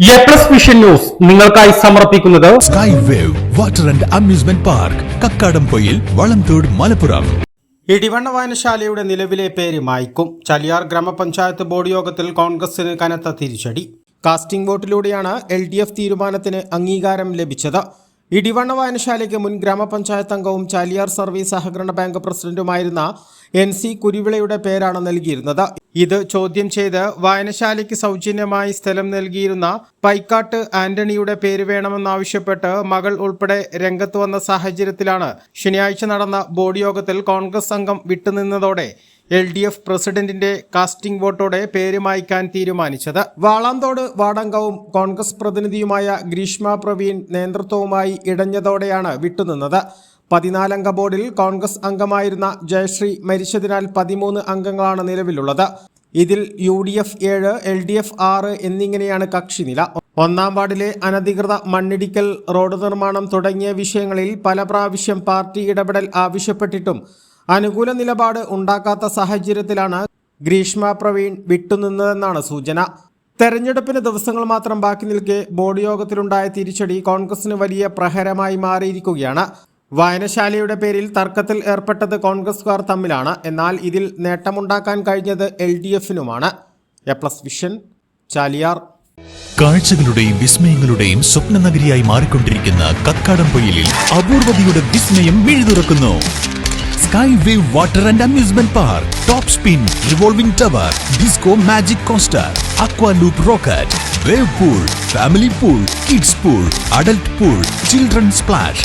A plus vision news നിങ്ങൾക്കായി സമർപ്പിക്കുന്നത് sky wave water and amusement park Kakkadampoyil Valamthode Malappuram. Idivanna വായനശാലയുടെ നിലവിലെ പേര് മായ്ക്കും. ചലിയാർ ഗ്രാമപഞ്ചായത്ത് ബോർഡ് യോഗത്തിൽ കോൺഗ്രസിന് കനത്ത തിരിച്ചടി. കാസ്റ്റിംഗ് വോട്ടിലൂടെയാണ് എൽ ഡി എഫ് തീരുമാനത്തിന് അംഗീകാരം ലഭിച്ചത്. ഇടിവണ്ണ വായനശാലയ്ക്ക് മുൻ ഗ്രാമപഞ്ചായത്ത് അംഗവും ചാലിയാർ സർവീസ് സഹകരണ ബാങ്ക് പ്രസിഡന്റുമായിരുന്ന എൻ സി കുരുവിളയുടെ പേരാണ് നൽകിയിരുന്നത്. ഇത് ചോദ്യം ചെയ്ത് വായനശാലയ്ക്ക് സൗജന്യമായി സ്ഥലം നൽകിയിരുന്ന പൈക്കാട്ട് ആന്റണിയുടെ പേര് വേണമെന്നാവശ്യപ്പെട്ട് മകൾ ഉൾപ്പെടെ രംഗത്ത് വന്ന സാഹചര്യത്തിലാണ് ശനിയാഴ്ച നടന്ന ബോർഡ് യോഗത്തിൽ കോൺഗ്രസ് അംഗം വിട്ടുനിന്നതോടെ എൽ ഡി എഫ് പ്രസിഡന്റിന്റെ കാസ്റ്റിംഗ് വോട്ടോടെ പേര് മായ്ക്കാൻ തീരുമാനിച്ചത്. വാളാന്തോട് വാടങ്കവും കോൺഗ്രസ് പ്രതിനിധിയുമായ ഗ്രീഷ്മ പ്രവീൺ നേതൃത്വവുമായി ഇടഞ്ഞതോടെയാണ് വിട്ടുനിന്നത്. പതിനാലംഗ ബോർഡിൽ കോൺഗ്രസ് അംഗമായിരുന്ന ജയശ്രീ മരിച്ചതിനാൽ പതിമൂന്ന് അംഗങ്ങളാണ് നിലവിലുള്ളത്. ഇതിൽ യു ഡി എഫ് ഏഴ് എൽ ഡി എഫ് ആറ് എന്നിങ്ങനെയാണ് കക്ഷിനില ഒന്നാം വാർഡിലെ അനധികൃത മണ്ണിടിക്കൽ റോഡ് നിർമ്മാണം തുടങ്ങിയ വിഷയങ്ങളിൽ പല പ്രാവശ്യം പാർട്ടി ഇടപെടൽ ആവശ്യപ്പെട്ടിട്ടും അനുകൂല നിലപാട് ഉണ്ടാക്കാത്ത സാഹചര്യത്തിലാണ് ഗ്രീഷ്മ പ്രവീൺ വിട്ടുനിന്നതെന്നാണ് സൂചന. തെരഞ്ഞെടുപ്പിന് ദിവസങ്ങൾ മാത്രം ബാക്കി നിൽക്കെ ബോർഡ് യോഗത്തിലുണ്ടായ തിരിച്ചടി കോൺഗ്രസിന് വലിയ പ്രഹരമായി മാറിയിരിക്കുകയാണ്. വായനശാലയുടെ പേരിൽ തർക്കത്തിൽ ഏർപ്പെട്ടത് കോൺഗ്രസുകാർ തമ്മിലാണ്. എന്നാൽ ഇതിൽ നേട്ടമുണ്ടാക്കാൻ കഴിഞ്ഞത് L D എഫിനുമാണ്. A plus vision Chaliyar. കാഴ്ചകളുടെയും വിസ്മയങ്ങളുടെയും സ്വപ്ന നഗരിയായി മാറിക്കൊണ്ടിരിക്കുന്ന കക്കാടംപൊയിലിൽ അപൂർവതയുടെ വിസ്മയം മിഴുതുറക്കുന്നു. Sky wave water and amusement park top spin revolving tower disco magic coaster aqua loop rocket wave pool family pool kids pool adult pool children splash